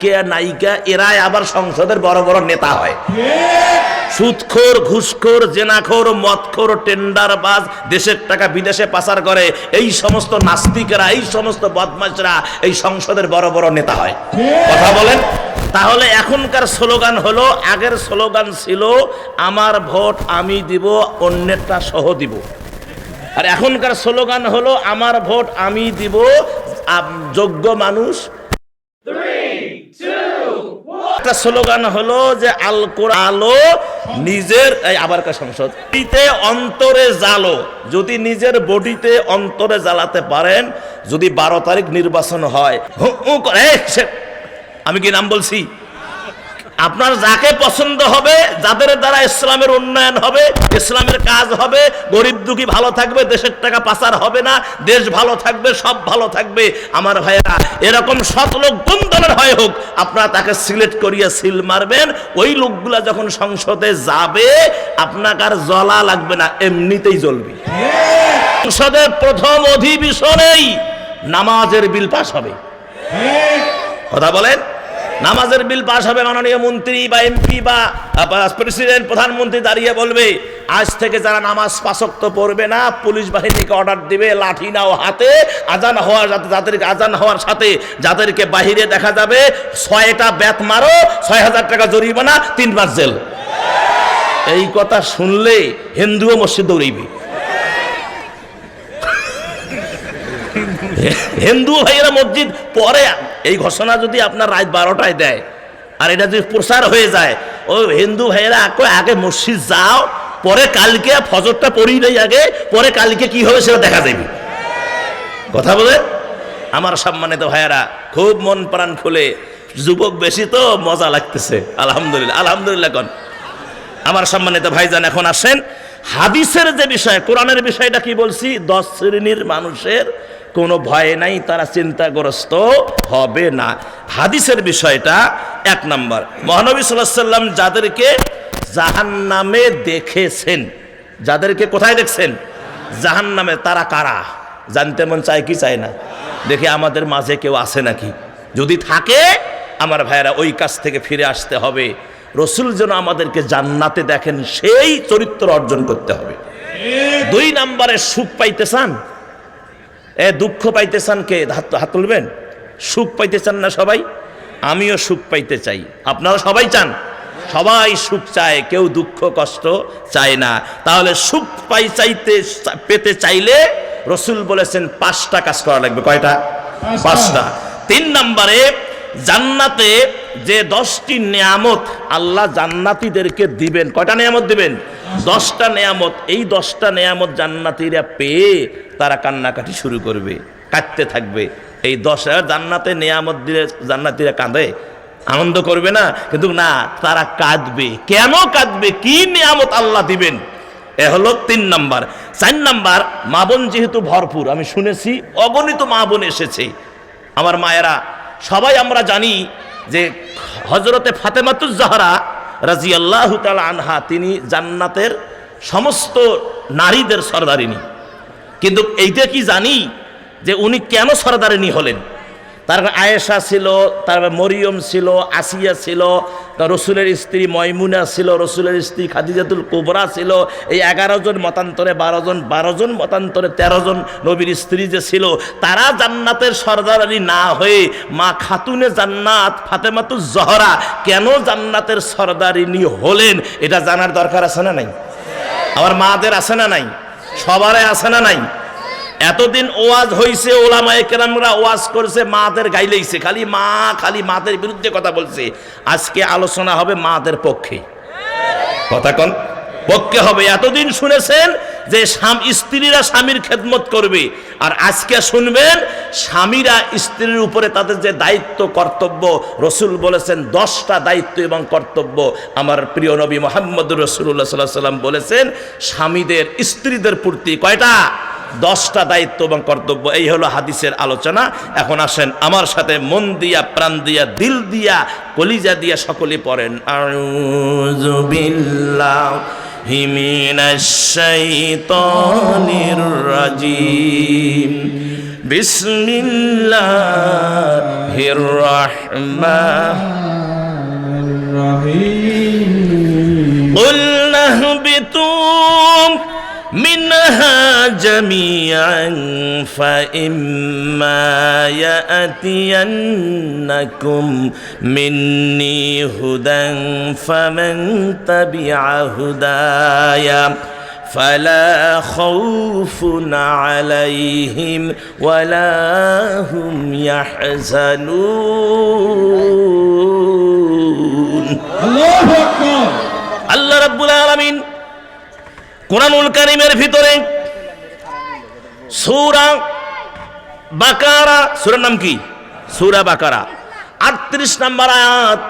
কে নায়িকা? এরাই আবার সংসদের বড় বড় নেতা হয়। সুদখোর, ঘুষখোর, জেনাখোর, মদখোর, টেন্ডারবাজ, দেশের টাকা বিদেশে পাচার করে, এই সমস্ত নাস্তিকেরা, এই সমস্ত বদমাশরা এই সংসদের বড় বড় নেতা হয়। কথা বলেন? তাহলে এখনকার স্লোগান হলো, আগের স্লোগান ছিল, আমার ভোট আমি দিব, অন্যেরটা সহ দিব। আর এখনকার স্লোগান হলো, আমার ভোট আমি দিব যোগ্য মানুষ। একটা স্লোগান হলো যে আল আলো নিজের এই আবার সংসদ। বডিতে অন্তরে জ্বালো। যদি নিজের বডিতে অন্তরে জ্বালাতে পারেন, যদি বারো তারিখ নির্বাচন হয় আমি কি নাম বলছি? আপনার যাকে পছন্দ হবে, যাদের দ্বারা ইসলামের উন্নয়ন হবে, ইসলামের কাজ হবে, গরিব দুঃখী ভালো থাকবে, দেশের টাকা পাচার হবে না, দেশ ভালো থাকবে, সব ভালো থাকবে। আমার ভাইয়েরা, এরকম সৎ লোক কোন দলের হয় হোক, আপনারা তাকে সিলেক্ট করিয়া সিল মারবেন। ওই লোকগুলা যখন সংসদে যাবে, আপনাকে আর জ্বলা লাগবে না, এমনিতেই জ্বলবে। সংসদের প্রথম অধিবেশনেই নামাজের বিল পাস হবে। কথা বলেন? নামাজের বিল পাশ হবে মাননীয় মন্ত্রী বা এমপি বা প্রেসিডেন্ট, প্রধানমন্ত্রী দাঁড়িয়ে বলবে, আজ থেকে যারা নামাজ পাশক্ত পড়বে না, পুলিশ বাহিনীকে অর্ডার দিবে, লাঠি নাও হাতে, আজান হওয়ার যাতে যাদেরকে আজান হওয়ার সাথে যাদেরকে বাহিরে দেখা যাবে, ছয়টা ব্যাত মারো, ছয় হাজার টাকা জরিমানা তিন মাস জেল। এই কথা শুনলে হিন্দুও মসজিদ দৌড়িবে হিন্দু ভাইয়েরা মসজিদ পরে, এই ঘোষণা যদি আপনার রাত বারোটায় দেয়, আর এটা যদি প্রসার হয়ে যায়, ও হিন্দু ভাইয়েরা কয় আগে মসজিদ যাও, পরে কালকে ফজরটা পড়ি নেই আগে, পরে কালকে কি হবে সেটা দেখা যাবে। কথা বলে? আমার সম্মানিত ভাইয়েরা, খুব মন প্রাণ খুলে, যুবক বেশি তো মজা লাগতেছে, আলহামদুলিল্লাহ আলহামদুলিল্লাহ কন। আমার সম্মানিত ভাইজান, এখন আসেন। হাদিসের যে বিষয়, কোরআনের বিষয়টা কি বলছি? দশ শ্রেণির মানুষের কোনো ভয় নাই তারা চিন্তাগ্রস্ত হবে না। হাদিসের বিষয়টা এক নম্বর। মহানবী সাল্লাম যাদেরকে জাহান নামে দেখেছেন যাদেরকে কোথায় দেখছেন? জাহান নামে তারা কারা? জানতে মন চায় কি চায় না? দেখে আমাদের মাঝে কেউ আছে নাকি? যদি থাকে আমার ভাইয়েরা ওই কাছ থেকে ফিরে আসতে হবে। রসুল যেন আমাদেরকে জান্নাতে দেখেন সেই চরিত্র অর্জন করতে হবে। দুই নম্বরে সুখ পাইতে চান? এ দুঃখ পাইতেছেন চান কে? হাত হাত তুলবেন? সুখ পাইতে চান না সবাই? আমিও সুখ পাইতে চাই। আপনারা সবাই চান? সবাই সুখ চায় কেউ দুঃখ কষ্ট চায় না। তাহলে সুখ পাই চাইতে পেতে চাইলে রসুল বলেছেন পাঁচটা কাজ করা লাগবে। কয়টা? পাঁচটা। তিন নম্বরে জান্নাতে যে দশটি নিয়ামত আল্লাহ জান্নাতীদেরকে দিবেন। কয়টা নিয়ামত দিবেন? দশটা নিয়ামত। এই দশটা নিয়ামত জান্নাতীরা পেয়ে তারা কান্নাকাটি শুরু করবে, কাঁদতে থাকবে। এই দশ জান্নাতে নিয়ামত দিলে জান্নাতীরা কাঁদে, আনন্দ করবে না? কিন্তু না, তারা কাঁদবে। কেন কাঁদবে? কি নিয়ামত আল্লাহ দিবেন? এ হলো তিন নাম্বার। চার নাম্বার, মা বোন যেহেতু ভরপুর, আমি শুনেছি, অগণিত মা বোন এসেছে। আমার মায়েরা সবাই আমরা জানি যে হজরতে ফাতেমাতুজাহারা রাজি আল্লাহ আনহা, তিনি জান্নাতের সমস্ত নারীদের সর্দারিনী। কিন্তু এইটা কি জানি যে উনি কেন সর্দারিনী হলেন? তারপর আয়েশা ছিল তারপর মরিয়ম ছিল, আসিয়া ছিল রসুলের স্ত্রী ময়মুনা ছিল, রসুলের স্ত্রী খাদিজাতুল কুবরা ছিল, এই এগারো জন মতান্তরে বারো জন বারো জন মতান্তরে তেরো জন নবীর স্ত্রী যে ছিল, তারা জান্নাতের সর্দারানি না হয়ে মা খাতুনে জান্নাত, ফাতেমাতু জহরা কেন জান্নাতের সর্দারিনী হলেন? এটা জানার দরকার আছে না নাই? আমার মাদের আছে না নাই? সবারে আছে না নাই? এতদিন ওয়াজ হইছে, ওলামায়ে কেরামরা ওয়াজ করছে, মাদের গাইলেইছে, খালি মা, খালি মাদের বিরুদ্ধে কথা বলছে। আজকে আলোচনা হবে মাদের পক্ষে। কথা কন, পক্ষে হবে। এতদিন শুনেছেন যে স্ত্রীরা স্বামীর খেদমত করবে, আর আজকে শুনবেন স্বামীরা স্ত্রীর উপরে তাদের যে দায়িত্ব, কর্তব্য, রসুল বলেছেন দশটা দায়িত্ব এবং কর্তব্য। আমার প্রিয় নবী মোহাম্মদ রসুল্লাহ সাল্লাহ সাল্লাম বলেছেন, স্বামীদের স্ত্রীদের প্রতি কয়টা? দশটা দায়িত্ব এবং কর্তব্য এই হলো হাদিসের আলোচনা এখন আসেন আমার সাথে মন দিয়া প্রাণ দিয়া দিল দিয়া কলিজা দিয়া সকলে পড়েন আউযু বিল্লাহি মিনাশ শাইতানির রাজিম বিসমিল্লাহির রহমান الرحيم قلنا اهبطوا منها جميعا فإما يأتينكم مني هدى فمن تبع هدايا فلا خوف عليهم ولا هم يحزنون الله أكبر الله رب العالمين কোরআনুল কারিমের ভিতরে সূরা বাকারা, সূরার নাম কি? সূরা বাকারা। 38 নম্বর আয়াত।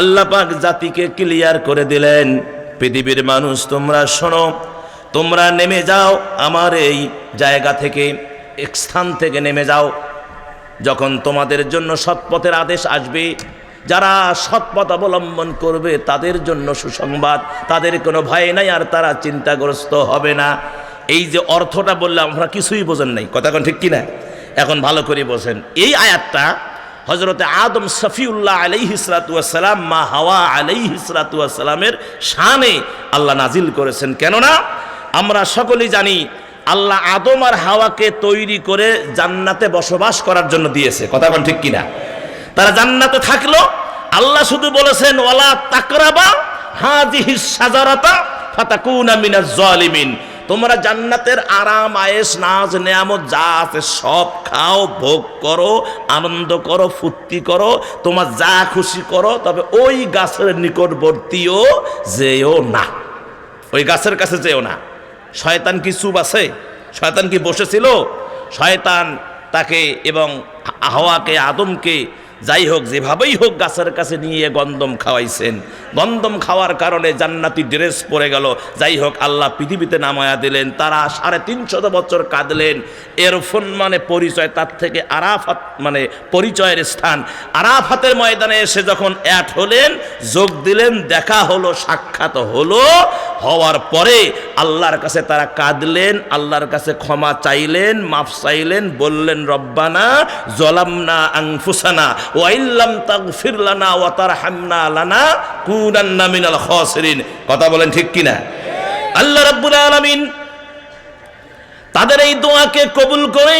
আল্লাহ পাক জাতিকে ক্লিয়ার করে দিলেন, পৃথিবীর মানুষ তোমরা শোনো, তোমরা নেমে যাও আমার এই জায়গা থেকে, এক স্থান থেকে নেমে যাও। যখন তোমাদের জন্য সৎপথের আদেশ আসবে যারা সৎপথ অবলম্বন করবে তাদের জন্য সুসংবাদ, তাদের কোনো ভয় নাই আর তারা চিন্তাগ্রস্ত হবে না। এই যে অর্থটা বললে আমরা কিছুই বোঝেন নাই। কথা কোন ঠিক কিনা? এখন ভালো করে বোঝেন। এই আয়াতটা হজরতে আদম সফিউল্লাহ আলাই হিসরাতুয়াসালাম মা হাওয়া আলাই হিসরাতুয়াসালামের শানে আল্লাহ নাজিল করেছেন। কেননা আমরা সকলেই জানি, আল্লাহ আদম আর হাওয়াকে তৈরি করে জান্নাতে বসবাস করার জন্য দিয়েছে। কথা কোন ঠিক কিনা? তারা জান্নাতে থাকল। আল্লাহ শুধু বলেছেন, ওয়ালা তাকরাবা হাজিহি সাজারাতা ফাতাকুনা মিনাজ জালিমিন। তোমরা জান্নাতের আরাম, আয়েশ, নাজ, নেয়ামত যা আছে সব খাও, ভোগ করো, আনন্দ করো, ফুর্তি করো, তোমার যা খুশি করো, তবে ওই গাছের নিকটবর্তীও যেও না। ওই গাছের কাছে যেও না। শয়তান কি চুপ আছে? শয়তান কি বসেছিল? শয়তান তাকে এবং হাওয়াকে, আদমকে যাই হোক, যেভাবেই হোক গাছের কাছে নিয়ে গন্দম খাওয়াইছেন। গন্দম খাওয়ার কারণে জান্নাতি ড্রেস পরে গেল। যাই হোক, আল্লাহ পৃথিবীতে নামায়া দিলেন, তারা সাড়ে তিনশত বছর কাঁদলেন। এর ফোন মানে পরিচয়, তার থেকে আরাফাত মানে পরিচয়ের স্থান। আরাফাতের ময়দানে এসে যখন অ্যাট হলেন, যোগ দিলেন, দেখা হলো, সাক্ষাৎ হলো হওয়ার পরে আল্লাহর কাছে তারা কাঁদলেন, আল্লাহর কাছে ক্ষমা চাইলেন, মাফ চাইলেন, বললেন, রব্বানা জলামনা আংফুসানা ওয়াইল্লাম তাগফির ও তার তারহামনা লানা কুনান্না মিনাল খাসিরিন। কথা বলেন ঠিক কিনা? আল্লাহ রাব্বুল আলামিন তাদের এই দোয়াকে কবুল করে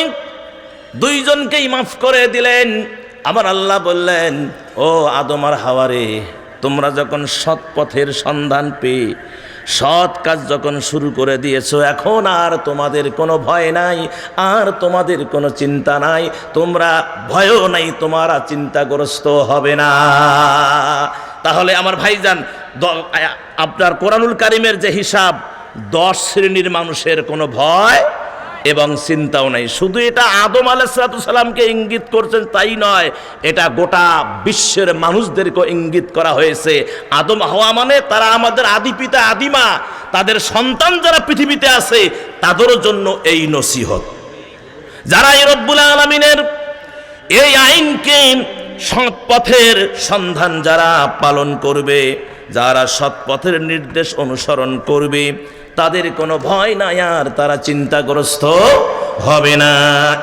দুইজনকেই মাফ করে দিলেন। আমার আল্লাহ বললেন, ও আদম আর হাওয়ারে তোমরা যখন সৎ পথের সন্ধান পেয়ে, সৎ কাজ যখন শুরু করে দিয়েছ, এখন আর তোমাদের কোনো ভয় নাই, আর তোমাদের কোনো চিন্তা নাই, তোমরা ভয়ও নাই, তোমারা চিন্তাগ্রস্ত হবে না। তাহলে আমার ভাইজান আপনার কোরআনুল কারিমের যে হিসাব, দশ শ্রেণির মানুষের কোনো ভয় এবং চিন্তাও নাই। শুধু এটা আদম আলাইসালামকে ইঙ্গিত করছেন তাই নয়, এটা গোটা বিশ্বের মানুষদেরকে ইঙ্গিত করা হয়েছে। আদম হওয়া মানে তারা আমাদের আদি পিতা আদিমা তাদের সন্তান যারা পৃথিবীতে আছে তাদেরও জন্য এই নসিহত। যারা এই রব্বুল আলমিনের এই আইনকে সৎ পথের সন্ধান যারা পালন করবে, যারা সৎ পথের নির্দেশ অনুসরণ করবে তাদের কোনো ভয় নাই আর তারা চিন্তাগ্রস্ত হবে না।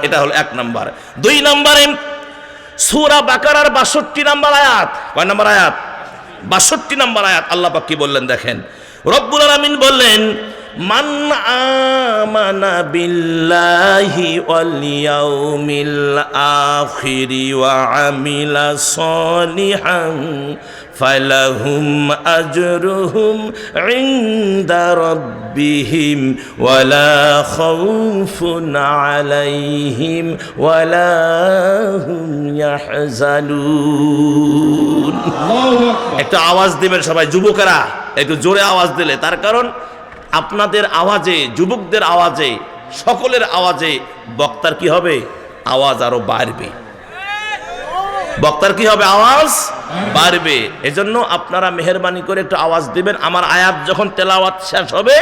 এটা হলো এক নম্বর। দুই নম্বরে সুরা বাকারার বাষট্টি নাম্বার আয়াত। কয় নাম্বার আয়াত? বাষট্টি নাম্বার আয়াত। আল্লাহ পাক কি বললেন দেখেন? রব্বুল আলামিন বললেন মান আমানা বিল্লাহি ওয়াল ইয়াউমিল আখিরি ওয়া আমিলা সলিহান ফালাহুম আজরুহুম ইনদা রাব্বিহিম ওয়ালা খাউফুন আলাইহিম ওয়ালা হুম ইয়াহজানুন। একটা আওয়াজ দিবেন সবাই যুবকেরা একটু জোরে আওয়াজ দিলে। তার কারণ আপনাদের আওয়াজে যুবকদের আওয়াজে সকলের আওয়াজে বক্তার কি হবে? আওয়াজ আরও বাড়বে। বক্তার কি হবে? আওয়াজ বাড়বে। এজন্য আপনারা মেহরবানি করে একটু আওয়াজ দিবেন। আমার আয়াত যখন তেলাওয়াত শেষ হবে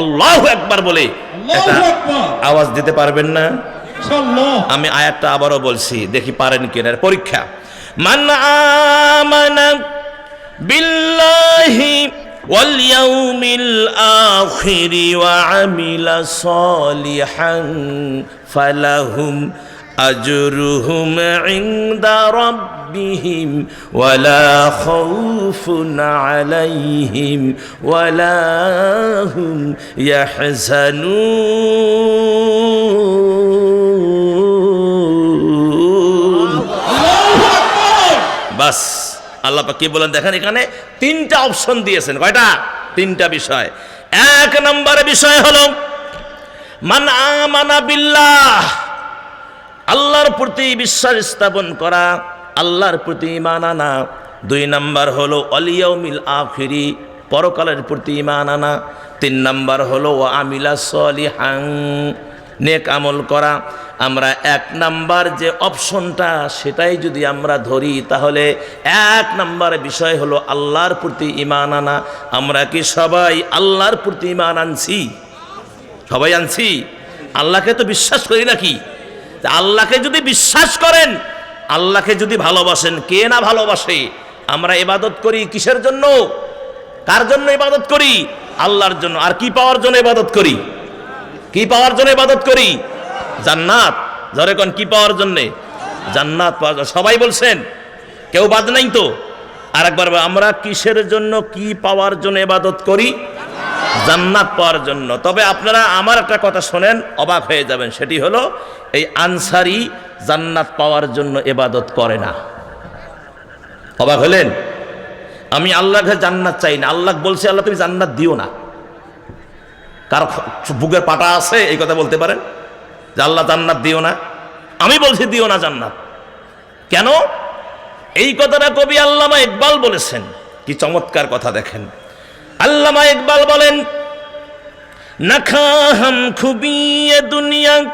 আল্লাহ একবার বলে আওয়াজ দিতে পারবেন না? আমি আয়াতটা আবারও বলছি দেখি পারেন কিনা। পরীক্ষা। মান বিল واليوم الآخر وعمل صالحا فلهم أجرهم عند ربهم ولا خوف عليهم ولا هم يحزنون. بس. আল্লাহ কি বলেন দেখেন এখানে তিনটা অপশন দিয়েছেন, কয়টা? তিনটা বিষয়। এক নম্বর বিষয় হলো আল্লাহর প্রতি বিশ্বাস স্থাপন করা, আল্লাহর প্রতি ইমান আনা। দুই নাম্বার হলো অলিয়মিল আখিরি, পরকালের প্রতি ইমান আনা। তিন নাম্বার হলো ও আমিলা সলিহাং নেক আমল করা। আমরা এক নাম্বার যে অপশনটা সেটাই যদি আমরা ধরি, তাহলে এক নাম্বার বিষয় হলো আল্লাহর প্রতি ইমান আনা। আমরা কি সবাই আল্লাহর প্রতি ইমান আনছি? সবাই আনছি? আল্লাহকে তো বিশ্বাস করি নাকি? আল্লাহকে যদি বিশ্বাস করেন, আল্লাহকে যদি ভালোবাসেন, কে না ভালোবাসে? আমরা ইবাদত করি কিসের জন্য? কার জন্য ইবাদত করি? আল্লাহর জন্য। আর কি পাওয়ার জন্য ইবাদত করি? কি পাওয়ার জন্য ইবাদত করি? জান্নাত। ধরে কোন কি পাওয়ার জন্যে? জান্নাত পাওয়ার। সবাই বলছেন, কেউ বাদ নাই তো? আর একবার আমরা কিসের জন্য কি পাওয়ার জন্য এবাদত করি? জান্নাত পাওয়ার জন্য। তবে আপনারা আমার একটা কথা শোনেন, অবাক হয়ে যাবেন। সেটি হলো, এই আনসারি জান্নাত পাওয়ার জন্য এবাদত করে না। অবাক হলেন? আমি আল্লাহকে জান্নাত চাই না। আল্লাহ বলছে, আল্লাহ তুমি জান্নাত দিও না। কার বুকের পাটা আছে, এই কথা বলতে পারেন? যে আল্লাহ জান্নাত দিও না? আমি বলছি দিও না জান্নাত। কেন? এই কথাটা কবি আল্লামা ইকবাল বলেছেন। কি চমৎকার কথা দেখেন। আল্লামা ইকবাল বলেন নখা খুবই খুবিয়ে দুনিয়া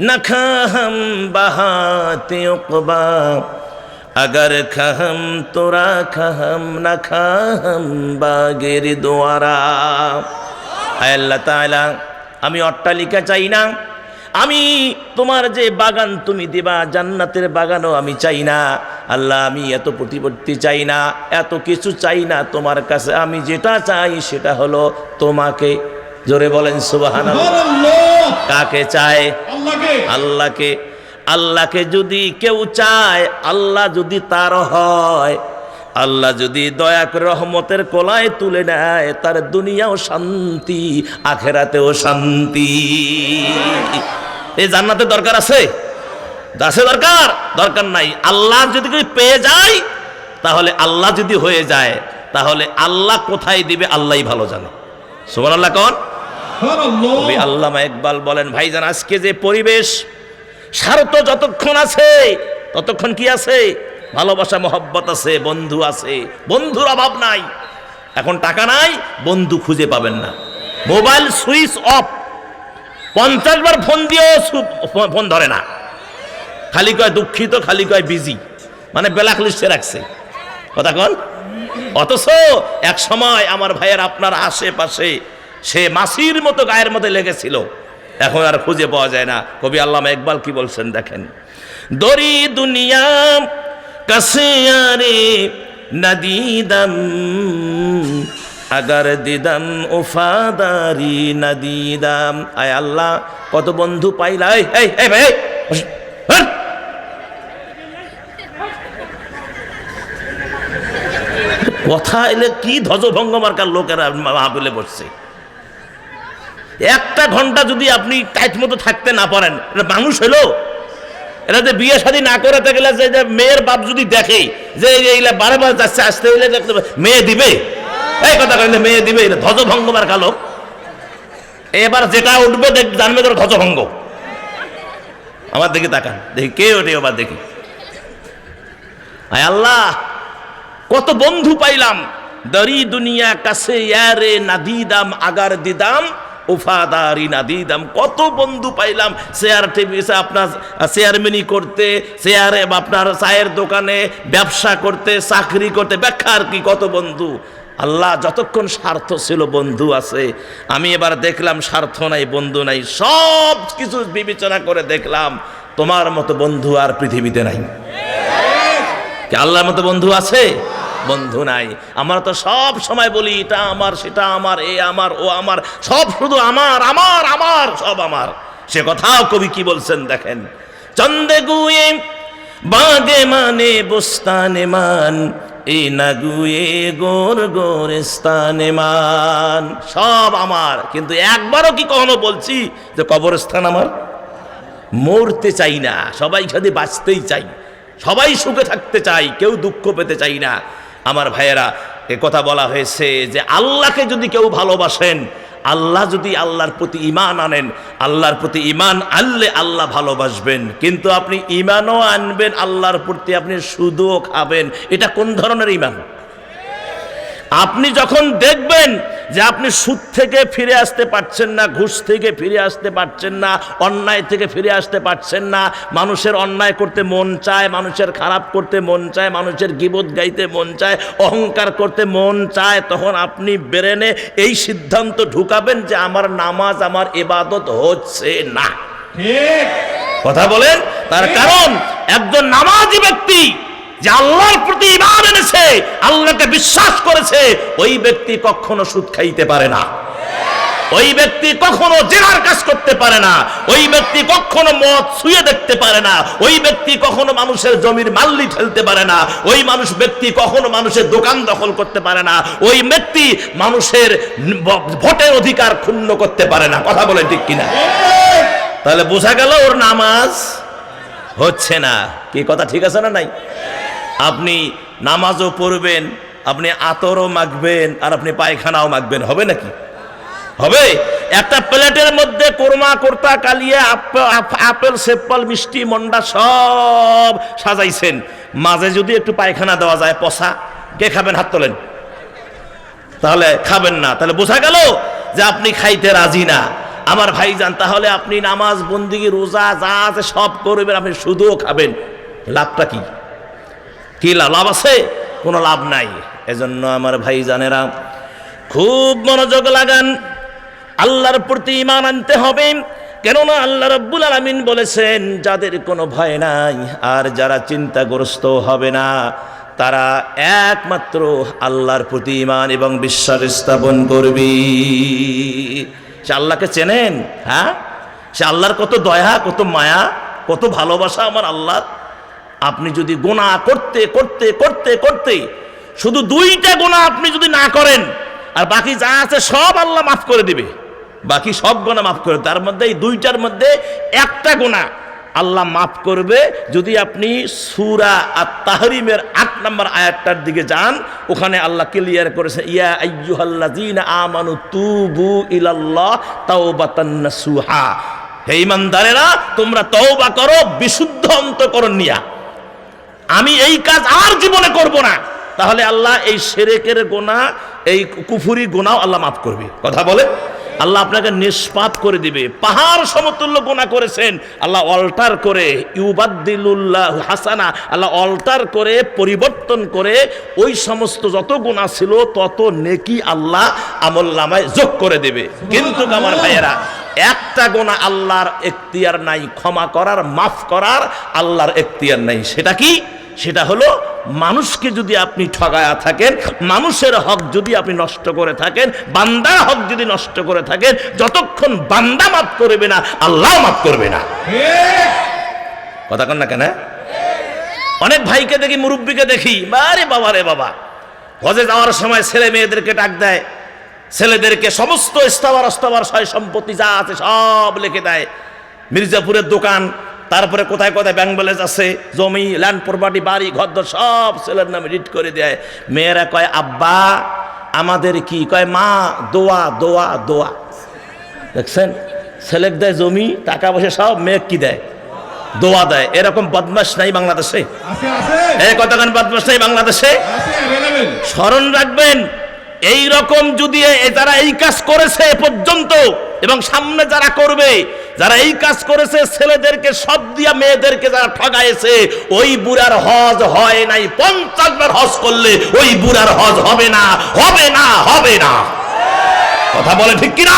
নখা হাম বাহাতে ওকবা। আগর খাহম তোরা খাহম না খাহম বাগের দোয়ারা। আল্লাহ তাআলা, আমি অট্টালিকা চাই না। আমি তোমার যে বাগান তুমি দিবা জান্নাতের বাগানও আমি চাই না। আল্লাহ আমি এত প্রতিপত্তি চাই না এত কিছু চাই না তোমার কাছে। আমি যেটা চাই সেটা হলো তোমাকে। জোরে বলেন সুবাহান কাকে চায়? আল্লাহকে। আল্লাহকে যদি কেউ চায় আল্লাহ যদি তার হয় আল্লাহ যদি দয়া করে রহমতের কোলায় তুলে নেয় তার দুনিয়াও শান্তি আখেরাতেও শান্তি। এই জান্নাতে দরকার আছে? আছে দরকার? দরকার নাই। আল্লাহ যদি পেয়ে যায় তাহলে আল্লাহ যদি হয়ে যায় তাহলে আল্লাহ কোথায় দিবে আল্লাহই ভালো জানে। সুমান আল্লাহ কন? কবি আল্লাহ আল্লামা ইকবাল বলেন ভাইজান আজকে যে পরিবেশ স্বার্থ যতক্ষণ আছে ততক্ষণ কি আছে? ভালোবাসা, মহব্বত আছে, বন্ধু আছে। বন্ধুর অভাব নাই। এখন টাকা নাই, বন্ধু খুঁজে পাবেন না। Mobile switch off. পঞ্চাশ বার ফোন দিয়েও ফোন ধরে না। খালি কয় দুঃখিত, খালি কয় বিজি। মানে ব্ল্যাক লিস্টে রাখছে। কথা কন? অথচ এক সময় আমার ভাইয়ের আপনার আশেপাশে সে মাসির মতো গায়ের মধ্যে লেগেছিল। এখন আর খুঁজে পাওয়া যায় না। কবি আল্লামা ইকবাল কি বলছেন দেখেন? দরি দুনিয়া কাছে আরে নদীদম আগার দিদাম উফাদারি নদীদাম। আয় আল্লাহ কত বন্ধু পাইলা? এই এই এই ভাই এই, কথা এলে কি ধ্বজভঙ্গ মার্কার লোকেরা মাহবিলে বসছে? একটা ঘণ্টা যদি আপনি টাইট মতো থাকতে না পারেন মানুষ হলো এটা যে বিয়ে শাদী না করে গেলে যে মেয়ের বাপ যদি দেখে যে এই যে বারবার যাচ্ছে, আসতে দেখতে মেয়ে দিবে? এই কথা কেন মেয়ে দিবে এটা ধ্বজভঙ্গ মার্কা লোক এবার যেটা উঠবে দেখ, জানবে তোর ধ্বজভঙ্গ। আমার দিকে তাকান, দেখি কে ওঠে আবার দেখি। আয় আল্লাহ, কত বন্ধু পাইলাম। দরি দুনিয়া কাছে, ইয়ারে নাদিদাম, আগার দিদাম। উফাদারি নাদিদাম কত বন্ধু পাইলাম শেয়ার টিভি আপনার চেয়ারম্যানি করতে শেয়ারে আপনার চায়ের দোকানে ব্যবসা করতে, চাকরি করতে ব্যাখ্যা আর কি, কত বন্ধু? আল্লাহ যতক্ষণ স্বার্থ ছিল বন্ধু আছে। আমি এবার দেখলাম স্বার্থ নাই, বন্ধু নাই, সব কিছু বিবেচনা করে দেখলাম তোমার মতো বন্ধু আর পৃথিবীতে নাই। আল্লাহর মতো বন্ধু আছে? বন্ধু নাই। আমরা তো সব সময় বলি, এটা আমার, সেটা আমার, এ আমার, ও আমার, সব শুধু আমার আমার আমার, সব আমার। সে কথাও কবি কি বলছেন দেখেন। চন্দে গুয়ে, বাগে মানে বস্তানে মান এই না গুয়ে গোর গোর স্থানে মান। সব আমার। কিন্তু একবারও কি কখনো বলছি যে কবরস্থান আমার? মরতে চাই না। সবাই খালি বাঁচতেই চাই, সবাই সুখে থাকতে চাই, কেউ দুঃখ পেতে চাই না। আমার ভাইয়েরা, এ কথা বলা হয়েছে যে আল্লাহকে যদি কেউ ভালোবাসেন, আল্লাহ যদি আল্লাহর প্রতি ইমান আনেন, আল্লাহর প্রতি ইমান আনলে আল্লাহ ভালোবাসবেন। কিন্তু আপনি ইমানও আনবেন, আল্লাহর প্রতি আপনি সুদও খাবেন। এটা কোন ধরনের ইমান আপনি যখন দেখবেন যে আপনি সুদ থেকে ফিরে আসতে পারছেন না ঘুষ থেকে ফিরে আসতে পারছেন না অন্যায় থেকে ফিরে আসতে পারছেন না মানুষের অন্যায় করতে মন চায় মানুষের খারাপ করতে মন চায় মানুষের গিবত গাইতে মন চায় অহংকার করতে মন চায় তখন আপনি বেরেনে এই সিদ্ধান্ত ঢুকাবেন যে আমার নামাজ আমার এবাদত হচ্ছে না। ঠিক। কথা বলেন? তার কারণ একজন নামাজি ব্যক্তি যে আল্লাহর প্রতি ইমান এনেছে, আল্লাহকে বিশ্বাস করেছে, ওই ব্যক্তি কখনো সুদ খাইতে পারে না। ওই ব্যক্তি কখনো জেনার কাজ করতে পারে না। ওই ব্যক্তি কখনো মদ ছুঁয়ে দেখতে পারে না। ওই ব্যক্তি কখনো মানুষের জমির মাল্লি ঠেলতে পারে না। ওই মানুষ ব্যক্তি কখনো মানুষের দোকান দখল করতে পারে না। ওই ব্যক্তি মানুষের ভোটের অধিকার ক্ষুণ্ণ করতে পারে না। কথা বলে ঠিক কিনা? তাহলে বোঝা গেল ওর নামাজ হচ্ছে না। কি কথা ঠিক আছে না নাই? আপনি নামাজও পড়বেন, আপনি আতরও মাখবেন, আর আপনি পায়খানাও মাখবেন। হবে নাকি? হবে। একটা প্লেটের মধ্যে কোরমা, কোর্তা, কালিয়ে, আপ- আপ- আপেল, সেপ্পল, মিষ্টি, মন্ডা সব সাজাইছেন। মাঝে যদি একটু পায়খানা দেওয়া যায়, পচা, কে খাবেন? হাত তোলেন। তাহলে খাবেন না। তাহলে বোঝা গেল যে আপনি খাইতে রাজি না। আমার ভাই যান তাহলে আপনি নামাজ, বন্দিগি, রোজা, যা আছে সব করবেন, আপনি শুধুও খাবেন। লাভটা কি? কি লাভ? লাভ আছে? কোনো লাভ নাই। এজন্য আমার ভাইজানেরা, খুব মনোযোগ লাগান। আল্লাহর প্রতি ইমান আনতে হবে। কেননা আল্লাহ রব্বুল আলমিন বলেছেন, যাদের কোনো ভয় নাই আর যারা চিন্তাগ্রস্ত হবে না, তারা একমাত্র আল্লাহর প্রতি ইমান এবং বিশ্বাস স্থাপন করবি। সে আল্লাহকে চেনেন? হ্যাঁ? সে আল্লাহর কত দয়া, কত মায়া, কত ভালোবাসা আমার আল্লাহ আপনি যদি গোনা করতে করতে করতে করতে শুধু দুইটা গোনা আপনি যদি না করেন, আর বাকি যা আছে সব আল্লাহ মাফ করে দিবে। বাকি সব গোনা মাফ করে, তার মধ্যে এই দুইটার মধ্যে একটা গোনা আল্লাহ মাফ করবে। যদি আপনি সুরা আর তাহরিমের আট নম্বর আয়াতটার দিকে যান, ওখানে আল্লাহ ক্লিয়ার করেছে, ইয়া আইয়ুহাল্লাযীনা আমানু তুবু ইলাল্লাহ তাওবাতান নাসুহা। হে ইমানদারেরা, তোমরা তওবা করো, বিশুদ্ধ অন্তকরণ নিয়া। আমি এই কাজ আর জীবনে করব না। তাহলে আল্লাহ এই সেরেকের গোনা, এই কুফুরি গোনাও আল্লাহ মাফ করবে। কথা বলে? আল্লাহ আপনাকে নিষ্পাপ করে দিবে। পাহাড় সমতুল্য গোনা করেছেন। আল্লাহ অল্টার করে, ইউবাদ্দিলুল্লাহ হাসানা, আল্লাহ অল্টার করে, পরিবর্তন করে, ওই সমস্ত যত গোনা ছিল, তত নেকি আল্লাহ আমল নামায় যোগ করে দেবে। কিন্তু আমার ভাইয়েরা, একটা গোনা আল্লাহর এখতিয়ার নাই, ক্ষমা করার, মাফ করার আল্লাহর এখতিয়ার নাই। সেটা কি? সেটা হলো, মানুষকে যদি আপনি ঠগায়া থাকেন, মানুষের হক যদি আপনি নষ্ট করে থাকেন, বান্দার হক যদি নষ্ট করে থাকেন, যতক্ষণ বান্দা মাফ করবে না, আল্লাহ মাফ করবে না। কথা কন না কেন? অনেক ভাইকে দেখি, মুরব্বীকে দেখি বারে বাবা রে বাবা। হজে যাওয়ার সময় ছেলে মেয়েদেরকে ডাক দেয়। ছেলেদেরকে সমস্ত ইস্তাবার অস্তাবার সয় সম্পত্তি যা আছে সব লিখে দেয়। মির্জাপুরের দোকান তারপরে কোথায় কোথায় ব্যাংক ব্যালেন্স আছে? জমি ল্যান্ড প্রপার্টি বাড়ি ঘরদর সব ছেলের নামে রিট করে দেয়। মেয়েরা কয় আব্বা আমাদের কি? কয় মা দোয়া দোয়া দোয়া। দেখছেন? ছেলেক দেয় জমি টাকা পয়সা সব মেয়ে কি দেয়? দোয়া দেয়। এরকম বদমাস নাই বাংলাদেশে? এই কতক্ষণ বদমাস নাই বাংলাদেশে? স্মরণ রাখবেন এই রকম যদি যারা এই কাজ করেছে পর্যন্ত, এবং সামনে যারা করবে, যারা এই কাজ করেছে, ছেলেদেরকে সব দিয়া মেয়েদেরকে যারা ঠগাইছে, ওই বুড়ার হজ হয় নাই। পঞ্চাশ বার হজ করলে ওই বুড়ার হজ হবে না হবে না হবে না। কথা বলে ঠিক কিনা?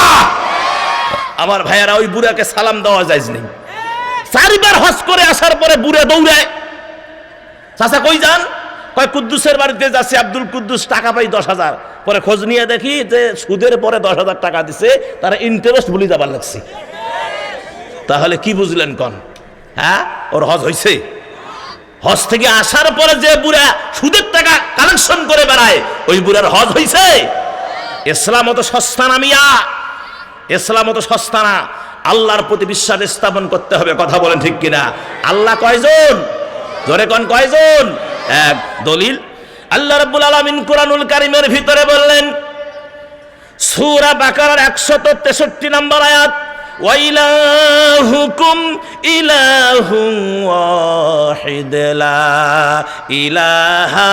আমার ভাইয়ারা, ওই বুড়াকে সালাম দেওয়া যায় চারিবার হজ করে আসার পরে বুড়ে দৌড়ায়। চাচা কই যান? কয়, কুদ্দুসের বাড়িতে যাচ্ছে, আব্দুল কুদ্দুস, টাকা পাই দশ হাজার। পরে খোঁজ নিয়ে দেখি যে সুদের পরে দশ হাজার টাকা দিছে, তারা ইন্টারেস্ট বলি যাবার লাগছে। তাহলে কি বুঝলেন কন? হ্যাঁ ওর হজ হয়েছে হজ থেকে আসার পরে যে বুড়া সুদের টাকা কালেকশন করে বেড়ায়, ওই বুড়ার হজ হয়েছে ইসলাম অত সস্তা না মিয়া। ইসলাম অত সস্তা না। আল্লাহর প্রতি বিশ্বাস স্থাপন করতে হবে, কথা বলেন ঠিক কিনা? আল্লাহ কয়জন? জোরে কোন, কয়জন? এক দলিল। আল্লাহ রাব্বুল আলামিন কোরআনুল কারীমের ভিতরে বললেন সূরা বাকারার 163 নম্বর আয়াত ওয়াইলাহুকুম ইলাহুম ওয়াহিদ লা ইলাহা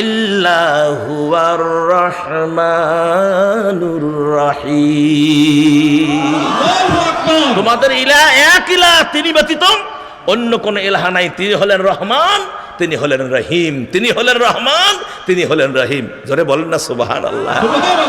ইল্লা হুয়ার রহমানুর রহিম। আল্লাহু আকবার। তোমাদের ইলা এক ইলা তিনি ব্যতীত অন্য কোন এলাহা নাই, তিনি হলেন রহমান, তিনি হলেন রহিম, তিনি হলেন রহমান, তিনি হলেন রহিম। জোরে বলেন না সুবাহ সুবহানাল্লাহ।